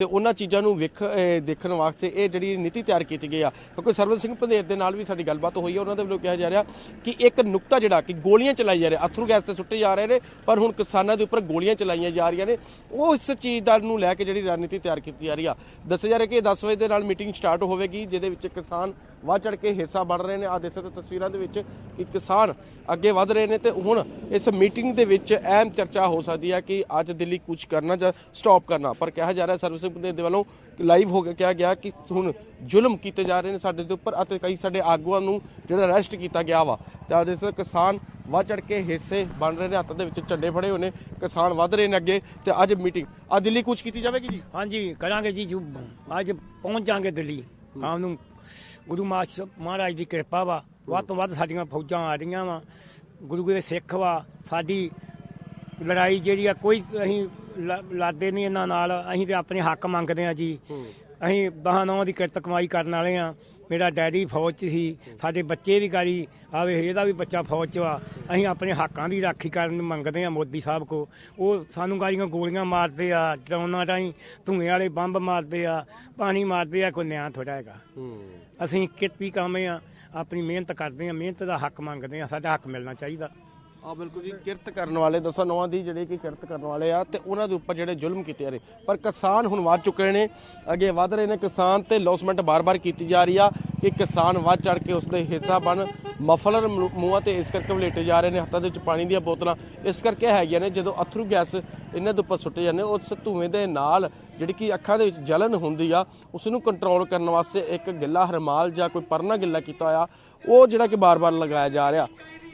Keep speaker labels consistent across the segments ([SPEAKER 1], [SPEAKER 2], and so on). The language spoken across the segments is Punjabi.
[SPEAKER 1] ਤੇ ਉਹਨਾਂ ਚੀਜ਼ਾਂ ਨੂੰ ਵੇਖ ਦੇਖਣ ਵਾਸਤੇ ਇਹ ਜਿਹੜੀ ਨੀਤੀ ਤਿਆਰ ਕੀਤੀ ਗਈ ਆ। ਕਿਉਂਕਿ ਸਰਵਨ ਸਿੰਘ ਪੰਧੇਰ ਦੇ ਨਾਲ ਵੀ ਸਾਡੀ ਗੱਲਬਾਤ ਹੋਈ ਹੈ ਉਹਨਾਂ ਦੇ ਵੱਲੋਂ ਕਿਹਾ ਜਾ ਰਿਹਾ ਕਿ ਇੱਕ ਨੁਕਤਾ ਜਿਹੜਾ ਕਿ ਗੋਲੀਆਂ ਚਲਾਈ ਜਾ ਰਹੇ ਅਥਰੂ ਗੈਸ ਤੇ ਸੁੱਟੇ ਜਾ ਰਹੇ ਨੇ, ਪਰ ਹੁਣ ਕਿਸਾਨਾਂ ਦੇ ਉੱਪਰ ਗੋਲੀਆਂ ਚਲਾਈਆਂ ਜਾ ਰਹੀਆਂ ਨੇ। ਉਹ ਇਸ ਚੀਜ਼ ਦਾ ਨੂੰ ਲੈ ਕੇ ਜਿਹੜੀ ਰਣਨੀਤੀ ਤਿਆਰ ਕੀਤੀ ਜਾ ਰਹੀ ਆ। ਦੱਸਿਆ ਜਾ ਰਿਹਾ ਕਿ 10 ਵਜੇ ਦੇ ਨਾਲ ਮੀਟਿੰਗ ਸਟਾਰਟ ਹੋਵੇਗੀ, ਜਿਹਦੇ ਵਿੱਚ ਕਿਸਾਨ ਵੱਧ ਚੜ ਕੇ ਹਿੱਸਾ ਬਣ ਰਹੇ ਨੇ। ਆ ਦੇਖ ਸਕਦੇ ਤਸਵੀਰਾਂ ਦੇ ਵਿੱਚ ਕਿ ਕਿਸਾਨ ਅੱਗੇ ਵਧ ਰਹੇ ਨੇ ਤੇ ਹੁਣ ਇਸ ਮੀਟਿੰਗ ਦੇ ਵਿੱਚ ਅਹਿਮ ਚਰਚਾ ਹੋ ਸਕਦੀ ਹੈ ਕਿ ਅੱਜ ਦਿੱਲੀ ਕੁਝ ਕਰਨਾ ਜਾਂ ਸਟਾਪ ਕਰਨਾ। ਪਰ ਕਿਹਾ ਜਾ ਰਿਹਾ ਸਰਵਿਸ ਸਿੰਘ ਦੇ ਵੱਲੋਂ ਲਾਈਵ ਹੋ ਕੇ ਕਿਹਾ ਗਿਆ ਕਿ ਹੁਣ ਜ਼ੁਲਮ ਕੀਤੇ ਜਾ ਰਹੇ ਨੇ ਸਾਡੇ ਦੇ ਉੱਪਰ ਅਤੇ ਕਈ ਸਾਡੇ ਆਗੂਆਂ ਨੂੰ ਜਿਹੜਾ ਅਰੈਸਟ ਕੀਤਾ ਗਿਆ ਵਾ। ਤੇ ਆ ਕਿਸਾਨ ਵੱਧ ਚੜ ਕੇ ਹਿੱਸੇ ਬਣ ਰਹੇ ਨੇ, ਹੱਥ ਦੇ ਵਿੱਚ ਝੰਡੇ ਫੜੇ ਹੋਏ ਨੇ, ਕਿਸਾਨ ਵਧ ਰਹੇ ਨੇ ਅੱਗੇ ਤੇ ਅੱਜ ਮੀਟਿੰਗ ਅੱਜ ਦਿੱਲੀ ਕੁਝ ਕੀਤੀ ਜਾਵੇਗੀ ਜੀ?
[SPEAKER 2] ਹਾਂਜੀ, ਕਰਾਂਗੇ ਜੀ ਅੱਜ ਪਹੁੰਚ ਜਾਾਂਗੇ ਦਿੱਲੀ, ਸ਼ਾਮ ਨੂੰ। ਗੁਰੂ ਮਾਸ਼- ਮਹਾਰਾਜ ਦੀ ਕਿਰਪਾ ਵਾ, ਵੱਧ ਤੋਂ ਵੱਧ ਸਾਡੀਆਂ ਫੌਜਾਂ ਆ ਰਹੀਆਂ ਵਾ। ਗੁਰੂ ਦੇ ਸਿੱਖ ਵਾ, ਸਾਡੀ ਲੜਾਈ ਜਿਹੜੀ ਆ, ਕੋਈ ਅਸੀਂ ਲ- ਲੜਦੇ ਨਹੀਂ ਇਹਨਾਂ ਨਾਲ। ਅਸੀਂ ਤੇ ਆਪਣੇ ਹੱਕ ਮੰਗਦੇ ਆ ਜੀ। ਅਸੀਂ ਦਹਾਂ ਨੌਂ ਦੀ ਕਿਰਤ ਕਮਾਈ ਕਰਨ ਵਾਲੇ ਆ ਮੇਰਾ ਡੈਡੀ ਫੌਜ 'ਚ ਸੀ। ਸਾਡੇ ਬੱਚੇ ਵੀ ਗਾੜੀ ਆਵੇ ਇਹਦਾ ਵੀ ਬੱਚਾ ਫੌਜ 'ਚ ਵਾ। ਅਸੀਂ ਆਪਣੇ ਹੱਕਾਂ ਦੀ ਰਾਖੀ ਕਰਨ ਮੰਗਦੇ ਆ ਮੋਦੀ ਸਾਹਿਬ ਕੋ। ਉਹ ਸਾਨੂੰ ਗਾੜੀਆਂ ਗੋਲੀਆਂ ਮਾਰਦੇ ਆ ਡਰਾਉਣਾ ਰਾਹੀਂ ਧੂਏ ਵਾਲੇ ਬੰਬ ਮਾਰਦੇ ਆ ਪਾਣੀ ਮਾਰਦੇ ਆ ਕੋਈ ਨਿਆਂ ਥੋੜਾ ਹੈਗਾ। ਅਸੀਂ ਕਿਰਤੀ ਕੰਮ ਆ ਆਪਣੀ ਮਿਹਨਤ ਕਰਦੇ ਆ ਮਿਹਨਤ ਦਾ ਹੱਕ ਮੰਗਦੇ ਆ ਸਾਡਾ ਹੱਕ ਮਿਲਣਾ ਚਾਹੀਦਾ।
[SPEAKER 1] ਆ ਬਿਲਕੁਲ ਜੀ, ਕਿਰਤ ਕਰਨ ਵਾਲੇ, ਦੱਸੋ ਨੌਂ ਦੀ ਜਿਹੜੇ ਕਿ ਕਿਰਤ ਕਰਨ ਵਾਲੇ ਆ, ਤੇ ਉਹਨਾਂ ਦੇ ਉੱਪਰ ਜਿਹੜੇ ਜ਼ੁਲਮ ਕੀਤੇ ਜਾ ਰਹੇ। ਪਰ ਕਿਸਾਨ ਹੁਣ ਵੱਧ ਚੁੱਕੇ ਨੇ, ਅੱਗੇ ਵਧ ਰਹੇ ਨੇ ਕਿਸਾਨ ਤੇ ਲੌਸਮੈਂਟ ਬਾਰ-ਬਾਰ ਕੀਤੀ ਜਾ ਰਹੀ ਆ ਕਿ ਕਿਸਾਨ ਵੱਧ ਚੜ ਕੇ ਉਸਦੇ ਹਿੱਸਾ ਬਣ, ਮਫਲਰ ਮੂੰਹਾਂ ਤੇ ਇਸ ਕਰਕੇ ਵਲੇਟੇ ਜਾ ਰਹੇ ਨੇ, ਹੱਥਾਂ ਦੇ ਵਿੱਚ ਪਾਣੀ ਦੀਆਂ ਬੋਤਲਾਂ, ਇਸ ਕਰਕੇ ਹੈਗੀਆਂ ਨੇ, ਜਦੋਂ ਅਥਰੂ ਗੈਸ ਇਹਨਾਂ ਦੇ ਉੱਪਰ ਸੁੱਟੇ ਜਾਂਦੇ, ਉਸ ਧੂਏ ਦੇ ਨਾਲ ਜਿਹੜੀ ਕਿ ਅੱਖਾਂ ਦੇ ਵਿੱਚ ਜਲਨ ਹੁੰਦੀ ਆ ਉਸ ਨੂੰ ਕੰਟਰੋਲ ਕਰਨ ਵਾਸਤੇ ਇੱਕ ਗਿੱਲਾ ਹਰਮਾਲ ਜਾਂ ਕੋਈ ਪਰਨਾ ਗਿੱਲਾ ਕੀਤਾ ਹੋਇਆ, ਉਹ ਜਿਹੜਾ ਕਿ ਬਾਰ-ਬਾਰ ਲਗਾਇਆ ਜਾ ਰਿਹਾ।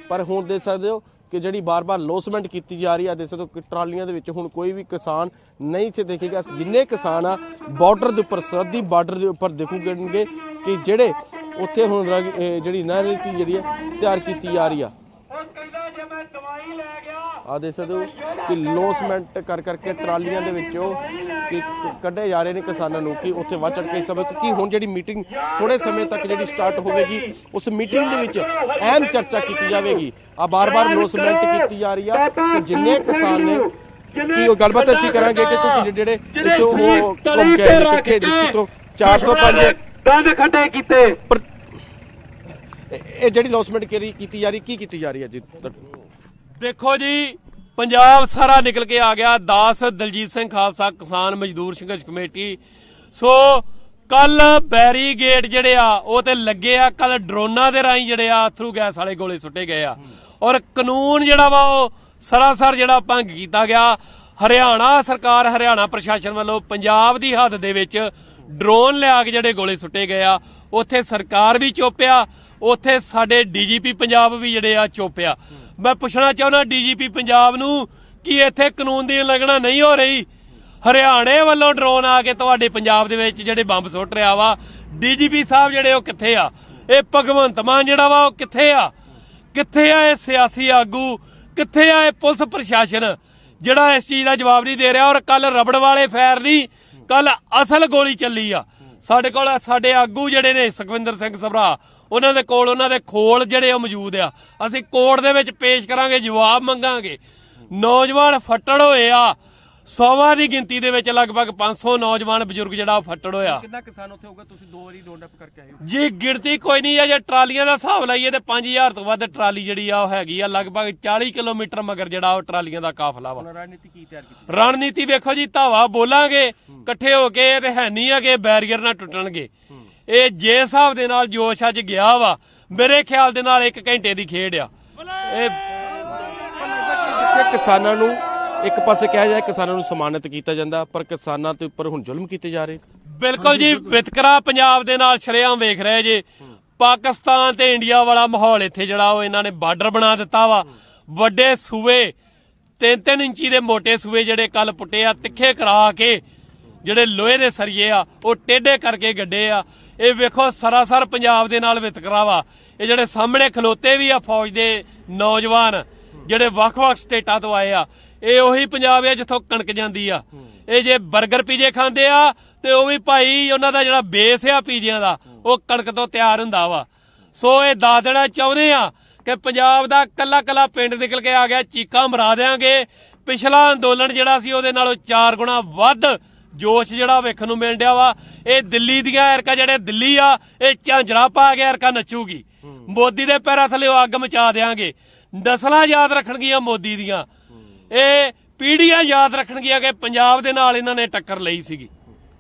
[SPEAKER 1] ਪਰ ਹੁਣ ਦੇਖ ਸਕਦੇ ਹੋ ਕਿ ਜਿਹੜੀ ਬਾਰ-ਬਾਰ ਲੋਸਮੈਂਟ ਕੀਤੀ ਜਾ ਰਹੀ ਹੈ ਦੇਖ ਸਕਦੇ ਟਰਾਲੀਆਂ ਦੇ ਵਿੱਚ ਹੁਣ ਕੋਈ ਵੀ ਕਿਸਾਨ ਨਹੀਂ ਇੱਥੇ ਦੇਖੇਗਾ। ਜਿੰਨੇ ਕਿਸਾਨ ਆ ਬਾਰਡਰ ਦੇ ਉੱਪਰ, ਸਰਹੱਦੀ ਬਾਰਡਰ ਦੇ ਉੱਪਰ ਦੇਖੂਗੇ ਕਿ ਜਿਹੜੇ ਉੱਥੇ ਹੁਣ ਜਿਹੜੀ ਨਹਿਰ ਜਿਹੜੀ ਹੈ ਤਿਆਰ ਕੀਤੀ ਜਾ ਰਹੀ ਆ। ਆ ਦੇਖ ਸਕਦੇ ਹੋ ਕਿ ਲੋਸਮੈਂਟ ਕਰ ਕਰਕੇ ਟਰਾਲੀਆਂ ਦੇ ਵਿੱਚੋਂ ਕਿ ਕੱਢੇ ਜਾ ਰਹੇ ਨੇ ਕਿਸਾਨਾਂ ਨੂੰ ਕਿ ਉੱਥੇ ਵੱਧ ਚੜ ਕੇ ਸਭ ਕਿਉਂਕਿ ਹੁਣ ਜਿਹੜੀ ਮੀਟਿੰਗ ਥੋੜੇ ਸਮੇਂ ਤੱਕ ਜਿਹੜੀ ਸਟਾਰਟ ਹੋਵੇਗੀ ਉਸ ਮੀਟਿੰਗ ਦੇ ਵਿੱਚ ਅਹਿਮ ਚਰਚਾ ਕੀਤੀ ਜਾਵੇਗੀ। ਆ ਬਾਰ-ਬਾਰ ਲੋਸਮੈਂਟ ਕੀਤੀ ਜਾ ਰਹੀ ਆ ਕਿ ਜਿੰਨੇ ਕਿਸਾਨ ਨੇ ਕੀ ਉਹ ਗੱਲਬਾਤ ਅਸੀਂ ਕਰਾਂਗੇ ਕਿ ਕਿਉਂਕਿ ਜਿਹੜੇ ਵਿੱਚੋਂ ਉਹ ਘੁੰਮ ਕੇ ਆਏ ਨੇ ਕਿ ਜਿੱਥੇ ਤੋਂ 4 ਤੋਂ 5
[SPEAKER 3] ਦੰਦ ਖੱਡੇ ਕੀਤੇ।
[SPEAKER 1] ਇਹ ਜਿਹੜੀ ਲੋਸਮੈਂਟ ਕੀਤੀ ਜਾ ਰਹੀ ਕੀ ਕੀਤੀ ਜਾ ਰਹੀ ਹੈ ਜੀ
[SPEAKER 4] ਦੇਖੋ ਜੀ, ਪੰਜਾਬ ਸਾਰਾ ਨਿਕਲ ਕੇ ਆ ਗਿਆ। ਦਾਸ ਦਲਜੀਤ ਸਿੰਘ ਖਾਲਸਾ ਕਿਸਾਨ ਮਜ਼ਦੂਰ ਸੰਘਰਸ਼ ਕਮੇਟੀ। ਸੋ ਕੱਲ ਬੈਰੀਗੇਟ ਜਿਹੜੇ ਆ, ਉਹ ਤੇ ਲੱਗੇ ਆ। ਕੱਲ ਡਰੋਨਾਂ ਦੇ ਰਾਹੀਂ ਜਿਹੜੇ ਆ ਥਰੂ ਗੈਸ ਵਾਲੇ ਗੋਲੇ ਸੁੱਟੇ ਗਏ ਆ। ਔਰ ਕਾਨੂੰਨ ਜਿਹੜਾ ਵਾ, ਉਹ ਸਰਾਸਰ ਜਿਹੜਾ ਭੰਗ ਕੀਤਾ ਗਿਆ। ਹਰਿਆਣਾ ਸਰਕਾਰ, ਹਰਿਆਣਾ ਪ੍ਰਸ਼ਾਸਨ ਵੱਲੋਂ ਪੰਜਾਬ ਦੀ ਹੱਦ ਦੇ ਵਿੱਚ ਡਰੋਨ ਲਿਆ ਕੇ ਜਿਹੜੇ ਗੋਲੇ ਸੁੱਟੇ ਗਏ ਆ, ਉੱਥੇ ਸਰਕਾਰ ਵੀ ਚੋਪਿਆ ਉੱਥੇ ਸਾਡੇ ਡੀਜੀਪੀ ਪੰਜਾਬ ਵੀ ਜਿਹੜੇ ਆ ਚੋਪਿਆ ਮੈਂ ਪੁੱਛਣਾ ਚਾਹੁੰਦਾ ਡੀਜੀਪੀ ਪੰਜਾਬ ਨੂੰ ਕਿ ਇੱਥੇ ਕਾਨੂੰਨ ਦੀ ਉਲੰਘਣਾ ਨਹੀਂ ਹੋ ਰਹੀ। ਹਰਿਆਣੇ ਵੱਲੋਂ ਡਰੋਨ ਆ ਕੇ ਤੁਹਾਡੇ ਪੰਜਾਬ ਦੇ ਵਿੱਚ ਜਿਹੜੇ ਬੰਬ ਸੁੱਟ ਰਿਹਾ ਵਾ। ਡੀਜੀਪੀ ਸਾਹਿਬ ਜਿਹੜੇ ਉਹ ਕਿੱਥੇ ਆ? ਇਹ ਭਗਵੰਤ ਮਾਨ ਜਿਹੜਾ ਵਾ, ਉਹ ਕਿੱਥੇ ਆ? ਕਿੱਥੇ ਆ ਇਹ ਸਿਆਸੀ ਆਗੂ? ਕਿੱਥੇ ਆ ਇਹ ਪੁਲਿਸ ਪ੍ਰਸ਼ਾਸਨ? ਜਿਹੜਾ ਇਸ ਚੀਜ਼ ਦਾ ਜਵਾਬ ਨਹੀਂ ਦੇ ਰਿਹਾ ਔਰ ਕੱਲ ਰਬੜ ਵਾਲੇ ਫੈਰ ਨਹੀਂ ਕੱਲ ਅਸਲ ਗੋਲੀ ਚੱਲੀ ਆ। ਸਾਡੇ ਕੋਲ ਸਾਡੇ ਆਗੂ ਜਿਹੜੇ ਨੇ ਸੁਖਵਿੰਦਰ ਸਿੰਘ ਸਭਰਾ, ਉਹਨਾਂ ਦੇ ਕੋਲ ਉਹਨਾਂ ਦੇ ਖੋਲ ਜਿਹੜੇ ਉਹ ਮੌਜੂਦ ਆ। ਅਸੀਂ ਕੋਰਟ ਦੇ ਵਿੱਚ ਪੇਸ਼ ਕਰਾਂਗੇ, ਜਵਾਬ ਮੰਗਾਂਗੇ। ਨੌਜਵਾਨ ਫੱਟੜ ਹੋਏ ਆ। ਸੌਵਾਂ ਦੀ ਗਿਣਤੀ ਦੇ ਵਿੱਚ ਲਗਭਗ 500 ਨੌਜਵਾਨ ਬਜ਼ੁਰਗ ਜਿਹੜਾ ਫੱਟੜ ਹੋਇਆ।
[SPEAKER 1] ਕਿੰਨਾ ਕਿਸਾਨ ਉੱਥੇ ਹੋਊਗਾ? ਤੁਸੀਂ ਦੋ ਵਾਰੀ ਰੋਡ ਅਪ ਕਰਕੇ ਆਏ ਹੋ।
[SPEAKER 4] ਜੀ ਗਿਣਤੀ ਕੋਈ ਨਹੀਂ ਆ ਜੇ ਟਰਾਲੀਆਂ ਦਾ ਹਿਸਾਬ ਲਾਈਏ ਤੇ 5000 ਤੋਂ ਵੱਧ ਟਰਾਲੀ ਜਿਹੜੀ ਆ ਉਹ ਹੈਗੀ ਆ ਲਗਭਗ 40 ਕਿਲੋਮੀਟਰ ਮਗਰ ਜਿਹੜਾ ਉਹ ਟਰਾਲੀਆਂ ਦਾ ਕਾਫਲਾ ਵਾ।
[SPEAKER 1] ਰਣਨੀਤੀ ਕੀ ਤਿਆਰ ਕੀਤੀ?
[SPEAKER 4] ਰਣਨੀਤੀ ਵੇਖੋ ਜੀ ਧਾਵਾ ਬੋਲਾਂਗੇ ਇਕੱਠੇ ਹੋ ਕੇ ਤੇ ਹੈ ਨਹੀਂ ਕਿ ਬੈਰੀਅਰ ਨਾ ਟੁੱਟਣਗੇ। ਇਹ ਜੇ ਹਿਸਾਬ ਦੇ ਨਾਲ ਜੋਸ਼ ਅੱਜ ਗਿਆ ਵਾ ਮੇਰੇ ਖਿਆਲ ਦੇ ਨਾਲ 1 ਘੰਟੇ ਦੀ ਖੇਡ ਆ। ਇਹ
[SPEAKER 1] ਕਿਸਾਨਾਂ ਨੂੰ ਇੱਕ ਪਾਸੇ ਕਿਹਾ ਜਾਏ ਕਿਸਾਨਾਂ ਨੂੰ ਸਨਮਾਨਿਤ ਕੀਤਾ ਜਾਂਦਾ, ਪਰ ਕਿਸਾਨਾਂ ਦੇ ਉੱਪਰ ਹੁਣ ਜ਼ੁਲਮ ਕੀਤੇ ਜਾ ਰਹੇ।
[SPEAKER 4] ਬਿਲਕੁਲ ਜੀ, ਵਿਤਕਰਾ ਪੰਜਾਬ ਦੇ ਨਾਲ ਸ਼ਰੇਆਮ ਵੇਖ ਰਹੇ ਜੇ। ਪਾਕਿਸਤਾਨ ਤੇ ਇੰਡੀਆ ਵਾਲਾ ਮਾਹੌਲ ਇੱਥੇ ਜਿਹੜਾ ਉਹ ਇਹਨਾਂ ਨੇ ਬਾਰਡਰ ਬਣਾ ਦਿੱਤਾ ਵਾ। ਵੱਡੇ ਸੂਏ ਤਿੰਨ ਤਿੰਨ ਇੰਚੀ ਦੇ ਮੋٹے ਸੂਏ ਜਿਹੜੇ ਕੱਲ ਪੁੱਟੇ ਆ, ਤਿੱਖੇ ਕਰਾ ਕੇ ਜਿਹੜੇ ਲੋਹੇ ਦੇ ਸਰੀਏ ਆ, ਉਹ ਟੇਢੇ ਕਰਕੇ ਗੱਡੇ ਆ। ਇਹ ਵੇਖੋ ਸਰਾਸਰ ਪੰਜਾਬ ਦੇ ਨਾਲ ਵਿਤਕਰਾ ਵਾ। ਇਹ ਜਿਹੜੇ ਸਾਹਮਣੇ ਖਲੋਤੇ ਵੀ ਆ ਫੌਜ ਦੇ ਨੌਜਵਾਨ, ਜਿਹੜੇ ਵੱਖ-ਵੱਖ ਸਟੇਟਾਂ ਤੋਂ ਆਏ ਆ ਇਹ ਉਹੀ ਪੰਜਾਬ ਆ ਜਿੱਥੋਂ ਕਣਕ ਜਾਂਦੀ ਆ। ਇਹ ਜੇ 버ਗਰ ਪੀਜੇ ਖਾਂਦੇ ਆ, ਤੇ ਉਹ ਵੀ ਭਾਈ ਉਹਨਾਂ ਦਾ ਜਿਹੜਾ ਬੇਸ ਆ ਪੀਜਿਆਂ ਦਾ, ਉਹ ਕਣਕ ਤੋਂ ਤਿਆਰ ਹੁੰਦਾ ਵਾ। ਸੋ ਇਹ ਦੱਸ ਦੇਣਾ ਚਾਹੁੰਦੇ ਆ ਕਿ ਪੰਜਾਬ ਦਾ ਕੱਲਾ ਕੱਲਾ ਪਿੰਡ ਨਿਕਲ ਕੇ ਆ ਗਿਆ, ਚੀਕਾਂ ਮਰਾ ਦੇਾਂਗੇ ਪਿਛਲਾ ਅੰਦੋਲਨ ਜਿਹੜਾ ਸੀ, ਉਹਦੇ ਨਾਲੋਂ 4 ਗੁਣਾ ਵੱਧ ਜੋਸ਼ ਜਿਹੜਾ ਵੇਖਣ ਨੂੰ ਮਿਲ ਰਿਹਾ ਵਾ। ਇਹ ਦਿੱਲੀ ਦੀਆਂ ਐਰਕਾ ਜਿਹੜੇ ਦਿੱਲੀ ਆ, ਇਹ ਝਾਂਜਰਾ ਪਾ ਕੇ ਐਰਕਾ ਨੱਚੂਗੀ। ਮੋਦੀ ਦੇ ਪੈਰਾਂ ਥੱਲੇ ਉਹ ਅੱਗ ਮਚਾ ਦੇਾਂਗੇ ਨਸਲਾਂ ਯਾਦ ਰੱਖਣਗੀਆਂ ਮੋਦੀ ਦੀਆਂ। ਇਹ ਪੀੜ੍ਹੀਆਂ ਯਾਦ ਰੱਖਣਗੀਆਂ ਕਿ ਪੰਜਾਬ ਦੇ ਨਾਲ ਇਹਨਾਂ ਨੇ ਟੱਕਰ ਲਈ ਸੀਗੀ।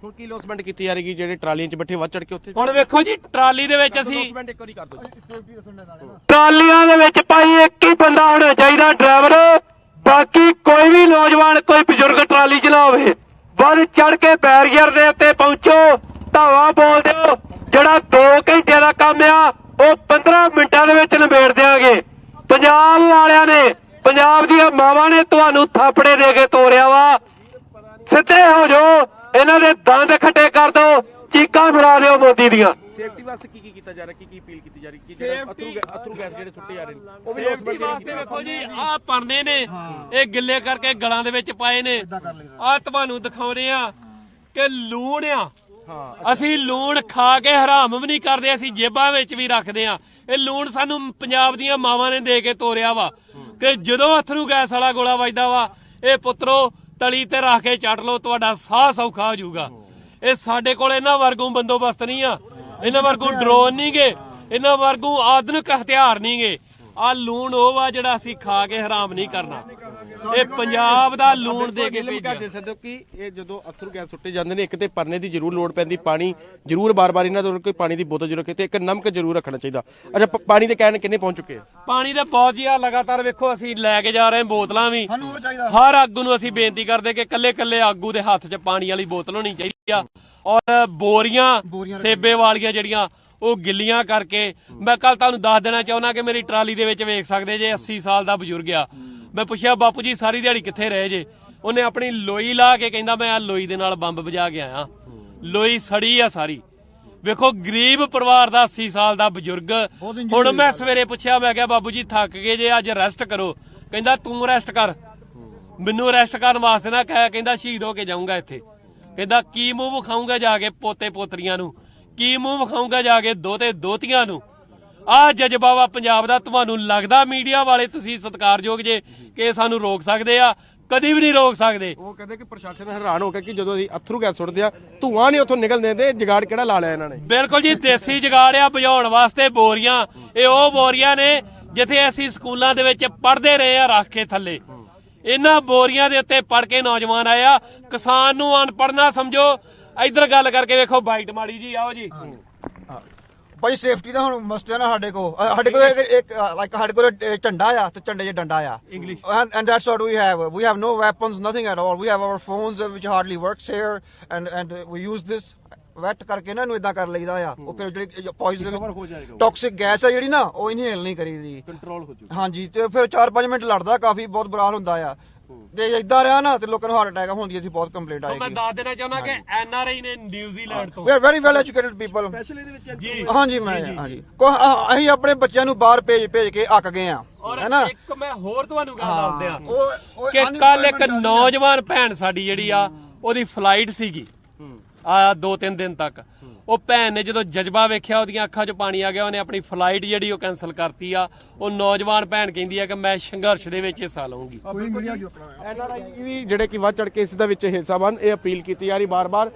[SPEAKER 1] ਹੁਣ ਕੀ ਲੋਸਮੈਂਟ ਕੀਤੀ ਜਾ ਰਹੀ ਜਿਹੜੇ ਟਰਾਲੀਆਂ 'ਚ ਬੈਠੇ ਵੱਧ ਚੜ ਕੇ ਉੱਥੇ?
[SPEAKER 4] ਹੁਣ ਵੇਖੋ ਜੀ ਟਰਾਲੀ ਦੇ ਵਿੱਚ ਅਸੀਂ
[SPEAKER 1] ਲੋਸਮੈਂਟ ਇੱਕ ਵਾਰੀ ਕਰ ਦਿਓ
[SPEAKER 4] ਟਰਾਲੀਆਂ ਦੇ ਵਿੱਚ ਭਾਈ ਇੱਕ ਹੀ ਬੰਦਾ ਹੋਣਾ ਚਾਹੀਦਾ ਡਰਾਈਵਰ। ਬਾਕੀ ਕੋਈ ਵੀ ਨੌਜਵਾਨ ਕੋਈ ਬਜ਼ੁਰਗ ਟਰਾਲੀ ਚਲਾਵੇ ਵੱਧ ਚੜ ਕੇ ਬੈਰੀਅਰ ਦੇ ਉੱਤੇ ਪਹੁੰਚੋ। ਧਾਵਾ ਬੋਲ ਦਿਓ। ਜਿਹੜਾ 2 ਘੰਟੇ ਦਾ ਕੰਮ ਆ ਉਹ 15 ਮਿੰਟਾਂ ਦੇ ਵਿੱਚ ਨਿਬੇੜ ਦਿਆਂਗੇ। ਪੰਜਾਬ ਵਾਲਿਆਂ ਨੇ ਪੰਜਾਬ ਦੀਆਂ ਮਾਵਾਂ ਨੇ ਤੁਹਾਨੂੰ ਥਾਪੜੇ ਦੇ ਕੇ ਤੋਰਿਆ ਵਾ। ਸਿੱਧੇ ਹੋ ਜਾਓ ਇਹਨਾਂ ਦੇ ਦੰਦ ਖੱਟੇ ਕਰ ਦਿਓ ਚੀਕਾਂ ਫੜਾ ਦਿਓ ਮੋਦੀ ਦੀਆਂ।
[SPEAKER 1] ਸੇਫਟੀ ਵਾਸਤੇ ਕੀ ਕੀ ਕੀਤਾ ਜਾ ਰਿਹਾ ਕੀ ਕੀ ਅਪੀਲ ਕੀਤੀ ਜਾ ਰਹੀ ਕੀ
[SPEAKER 4] Safety-
[SPEAKER 1] ਅਥਰੂ ਗੈ- ਅਥਰੂ ਗੈਸ ਜਿਹੜੇ ਸੁੱਟੇ ਜਾ ਰਹੇ ਨੇ? ਉਹ ਵੀ
[SPEAKER 4] ਸੇਫਟੀ
[SPEAKER 1] ਲੋਸਮੈਂਟ
[SPEAKER 4] ਵਾਸਤੇ ਵੇਖੋ ਜੀ ਆਹ ਪਰਨੇ ਨੇ। ਇਹ ਗਿੱਲੇ ਕਰਕੇ ਗਲਾਂ ਦੇ ਵਿੱਚ ਪਾਏ ਨੇ। ਆਹ ਤੁਹਾਨੂੰ ਦਿਖਾਉਣੇ ਆ ਕਿ ਲੂਣ ਆ।
[SPEAKER 1] ਹਾਂ
[SPEAKER 4] ਅਸੀਂ ਲੂਣ ਖਾ ਕੇ ਹਰਾਮ ਵੀ ਨਹੀਂ ਕਰਦੇ ਅਸੀਂ ਜੇਬਾਂ ਵਿੱਚ ਵੀ ਰੱਖਦੇ ਆ ਇਹ ਲੂਣ ਸਾਨੂੰ ਪੰਜਾਬ ਦੀਆਂ ਮਾਵਾਂ ਨੇ ਦੇ ਕੇ ਤੋਰਿਆ ਵਾ। ਕਿ ਜਦੋਂ ਅਥਰੂ ਗੈਸ ਵਾਲਾ ਗੋਲਾ ਵੱਜਦਾ ਵਾ, ਇਹ ਪੁੱਤਰੋ ਤਲੀ ਤੇ ਰੱਖ ਕੇ ਚੱਟ ਲਓ, ਤੁਹਾਡਾ ਸਾਹ ਸੌਖਾ ਹੋ ਜਾਊਗਾ। ਇਹ ਸਾਡੇ ਕੋਲ ਇਹਨਾਂ ਵਰਗੂ ਬੰਦੋਬਸਤ ਨਹੀਂ ਆ। ਇਹਨਾਂ ਵਰਗੂ ਡਰੋਨ ਨਹੀਂਗੇ ਇਹਨਾਂ ਵਰਗੂ ਆਧੁਨਿਕ ਹਥਿਆਰ ਨਹੀਂਗੇ ਆ ਲੂਣ ਉਹ ਵਾ ਜਿਹੜਾ ਅਸੀਂ ਖਾ ਕੇ ਹਰਾਮ ਨਹੀਂ ਕਰਨਾ। ਇਹ ਪੰਜਾਬ ਦਾ ਲੂਣ ਦੇ ਕੇ ਭੇਜਿਆ।
[SPEAKER 1] ਦੇ ਸਕਦੇ ਹੋ ਕਿ ਇਹ ਜਦੋਂ ਅਥਰੂ ਗੈਸ ਸੁੱਟੇ ਜਾਂਦੇ ਨੇ ਇੱਕ ਤੇ ਪਰਨੇ ਦੀ ਜ਼ਰੂਰ ਲੋੜ ਪੈਂਦੀ ਪਾਣੀ ਜ਼ਰੂਰ ਬਾਰ-ਬਾਰ ਇਹਨਾਂ ਤੋਂ ਕੋਈ ਪਾਣੀ ਦੀ ਬੋਤਲ ਜ਼ਰੂਰ ਰੱਖੇ ਤੇ ਇੱਕ ਨਮਕ ਜ਼ਰੂਰ ਰੱਖਣਾ ਚਾਹੀਦਾ। ਅੱਛਾ ਪ- ਪਾਣੀ ਦੇ ਕੈਨ ਕਿੰਨੇ ਪਹੁੰਚ ਚੁੱਕੇ ਆ?
[SPEAKER 4] ਪਾਣੀ ਦੇ ਬਹੁਤ ਜੀ ਆ ਲਗਾਤਾਰ ਵੇਖੋ ਅਸੀਂ ਲੈ ਕੇ ਜਾ ਰਹੇ ਹਾਂ ਬੋਤਲਾਂ ਵੀ। ਹਰ ਆਗੂ ਨੂੰ ਅਸੀਂ ਬੇਨਤੀ ਕਰਦੇ ਕਿ ਕੱਲੇ ਕੱਲੇ ਆਗੂ ਦੇ ਹੱਥ 'ਚ ਪਾਣੀ ਵਾਲੀ ਬੋਤਲ ਹੋਣੀ ਚਾਹੀਦੀ ਆ। ਔਰ ਬੋਰੀਆਂ ਸੇਬੇ ਵਾਲੀਆਂ ਜਿਹੜੀਆਂ ਉਹ ਗਿੱਲੀਆਂ ਕਰਕੇ। ਮੈਂ ਕੱਲ ਤੁਹਾਨੂੰ ਦੱਸ ਦੇਣਾ ਚਾਹੁੰਦਾ ਕਿ ਮੇਰੀ ਟਰਾਲੀ ਦੇ ਵਿੱਚ ਵੇਖ ਸਕਦੇ ਜੇ 80 ਸਾਲ ਦਾ ਬਜ਼ੁਰਗ ਆ। ਮੈਂ ਪੁੱਛਿਆ ਬਾਪੂ ਜੀ ਸਾਰੀ ਦਿਹਾੜੀ ਕਿੱਥੇ ਰਹੇ ਜੇ? ਉਹਨੇ ਆਪਣੀ ਲੋਈ ਲਾ ਕੇ ਕਹਿੰਦਾ ਮੈਂ ਆ ਲੋਈ ਦੇ ਨਾਲ ਬੰਬ ਵਜਾ ਕੇ ਆਇਆ। ਲੋਈ ਸੜੀ ਆ ਸਾਰੀ। ਵੇਖੋ ਗਰੀਬ ਪਰਿਵਾਰ ਦਾ 80 ਸਾਲ ਦਾ ਬਜ਼ੁਰਗ। ਹੁਣ ਮੈਂ ਸਵੇਰੇ ਪੁੱਛਿਆ ਮੈਂ ਕਿਹਾ ਬਾਬੂ ਜੀ ਥੱਕ ਗਏ ਜੇ ਅੱਜ ਰੈਸਟ ਕਰੋ। ਕਹਿੰਦਾ ਤੂੰ ਰੈਸਟ ਕਰ। ਮੈਨੂੰ ਰੈਸਟ ਕਰਨ ਵਾਸਤੇ ਨਾ ਕਹਿ ਕਹਿੰਦਾ ਸ਼ਹੀਦ ਹੋ ਕੇ ਜਾਊਂਗਾ ਇੱਥੇ। ਕਹਿੰਦਾ ਕੀ ਮੂੰਹ ਵਿਖਾਊਂਗਾ ਜਾ ਕੇ ਪੋਤੇ ਪੋਤਰੀਆਂ ਨੂੰ? ਕੀ ਮੂੰਹ ਵਿਖਾਊਂਗਾ ਜਾ ਕੇ ਦੋਤੇ ਦੋਤੀਆਂ ਨੂੰ? ਆ ਜਜ਼ਬਾ ਵਾ ਪੰਜਾਬ ਦਾ ਤੁਹਾਨੂੰ ਲੱਗਦਾ ਮੀਡੀਆ ਵਾਲੇ ਤੁਸੀਂ ਸਤਿਕਾਰਯੋਗ ਜੇ ਕਿ ਸਾਨੂੰ ਰੋਕ ਸਕਦੇ ਆ? ਕਦੀ ਵੀ ਨਹੀਂ ਰੋਕ ਸਕਦੇ।
[SPEAKER 1] ਉਹ ਕਹਿੰਦੇ ਕਿ ਪ੍ਰਸ਼ਾਸਨ ਹੈਰਾਨ ਹੋ ਗਿਆ ਕਿ ਜਦੋਂ ਅਸੀਂ ਅਥਰੂ ਗੈਸ ਸੁੱਟਦੇ ਆ ਧੂਆਂ ਨਹੀਂ ਉੱਥੋਂ ਨਿਕਲਦੇ ਤੇ ਜਗਾੜ ਕਿਹੜਾ ਲਾ ਲਿਆ ਇਹਨਾਂ ਨੇ?
[SPEAKER 4] ਬਿਲਕੁਲ ਜੀ ਦੇਸੀ ਜਗਾੜਿਆ ਬੁਝਾਉਣ ਵਾਸਤੇ ਬੋਰੀਆਂ। ਇਹ ਉਹ ਬੋਰੀਆਂ ਨੇ ਜਿੱਥੇ ਅਸੀਂ ਸਕੂਲਾਂ ਦੇ ਵਿੱਚ ਪੜ੍ਹਦੇ ਰਹੇ ਆ ਰੱਖ ਕੇ ਥੱਲੇ। ਇਹਨਾਂ ਬੋਰੀਆਂ ਦੇ ਉੱਤੇ ਪੜ ਕੇ ਨੌਜਵਾਨ ਆਇਆ ਕਿਸਾਨ ਨੂੰ ਅਨਪੜ੍ਹ ਨਾ ਸਮਝੋ। ਇੱਧਰ ਗੱਲ ਕਰਕੇ ਵੇਖੋ ਬਾਈਟ ਮਾੜੀ ਜੀ ਆਓ ਜੀ।
[SPEAKER 3] ਭਾਈ ਸੇਫਟੀ ਦਾ ਹੁਣ ਮਸਟ ਹੈ ਨਾ ਸਾਡੇ ਕੋ ਅ, ਸਾਡੇ ਕੋਲ ਇੱਕ- ਇੱਕ ਲਾਈਕ ਸਾਡੇ ਕੋਲ ਝੰਡਾ ਆ ਤੇ ਝੰਡੇ 'ਚ ਡੰਡਾ ਆ।
[SPEAKER 4] English.
[SPEAKER 3] and, and that's what we have. We have no weapons nothing at all. We have our phones uh, which hardly works here. And and we use this ਕਰਕੇ ਨਾ ਇਹਨੂੰ ਇਦਾਂ ਕਰ ਲਈਦਾ ਆ। ਉਹ ਫਿਰ ਜਿਹੜੀ ਪੋਇਜ਼ਨ
[SPEAKER 1] ਹੋ ਜਾਏਗਾ
[SPEAKER 3] ਟੌਕਸਿਕ ਗੈਸ ਆ ਜਿਹੜੀ ਨਾ ਉਹ ਇਨਹੇਲ ਨਹੀਂ ਕਰੀਦੀ।
[SPEAKER 1] ਕੰਟਰੋਲ ਹੋ ਜੂ
[SPEAKER 3] ਹਾਂਜੀ ਤੇ ਫਿਰ 4-5 ਮਿੰਟ ਲੜਦਾ ਕਾਫੀ ਬਹੁਤ ਬੁਰਾ ਹਾਲ ਹੁੰਦਾ ਆ। ਤੇ ਇਦਾਂ ਰਿਹਾ ਨਾ ਤੇ ਲੋਕਾਂ ਨੂੰ ਹਾਰਟ ਅਟੈਕ ਹੁੰਦੀ ਸੀ ਬਹੁਤ ਕੰਪਲੇਂਟ
[SPEAKER 4] ਸੋ ਮੈਂ
[SPEAKER 3] ਆਏਗੀ
[SPEAKER 4] ਦੱਸ ਦੇਣਾ ਚਾਹੁੰਦਾ ਕਿ ਐਨ ਆਰ ਆਈ ਨੇ ਨਿਊਜ਼ੀਲੈਂਡ ਤੋਂ
[SPEAKER 3] people
[SPEAKER 1] ਸਪੈਸ਼ਲ ਇਹਦੇ ਵਿੱਚ
[SPEAKER 4] ਜੀ।
[SPEAKER 3] ਹਾਂਜੀ ਮੈਂ ਹਾਂਜੀ। ਕੋ ਅ- ਅਸੀਂ ਆਪਣੇ ਬੱਚਿਆਂ ਨੂੰ ਬਾਹਰ ਭੇਜ ਭੇਜ ਕੇ ਅੱਕ ਗਏ ਆ
[SPEAKER 4] ਔਰ
[SPEAKER 3] ਹੈਨਾ
[SPEAKER 4] ਇੱਕ ਮੈਂ ਹੋਰ ਤੁਹਾਨੂੰ ਗੱਲ ਦੱਸ ਦਿਆਂ
[SPEAKER 3] ਉਹ
[SPEAKER 4] ਕਿ ਕੱਲ ਇੱਕ ਨੌਜਵਾਨ ਭੈਣ ਸਾਡੀ ਜਿਹੜੀ ਆ ਉਹਦੀ ਫਲਾਈਟ ਸੀਗੀ। ਆ ਦੋ ਤਿੰਨ ਦਿਨ ਤੱਕ। ਉਹ ਭੈਣ ਨੇ ਜਦੋਂ ਜਜ਼ਬਾ ਵੇਖਿਆ ਉਹਦੀਆਂ ਅੱਖਾਂ 'ਚ ਪਾਣੀ ਆ ਗਿਆ ਉਹਨੇ ਆਪਣੀ ਫਲਾਈਟ ਜਿਹੜੀ ਉਹ ਕੈਨਸਲ ਕਰਤੀ ਆ। ਉਹ ਨੌਜਵਾਨ ਭੈਣ ਕਹਿੰਦੀ ਆ ਕਿ ਮੈਂ ਸੰਘਰਸ਼ ਦੇ ਵਿੱਚ ਹਿੱਸਾ ਲਵਾਂਗੀ
[SPEAKER 1] ਐਨਆਰਆਈ ਵੀ ਜਿਹੜੇ ਕਿ ਵੱਧ ਚੜ ਕੇ ਇਸ ਦਾ ਵਿੱਚ ਹਿੱਸਾ ਬਣ ਇਹ ਅਪੀਲ ਕੀਤੀ ਜਾ ਰਹੀ ਬਾਰ-ਬਾਰ।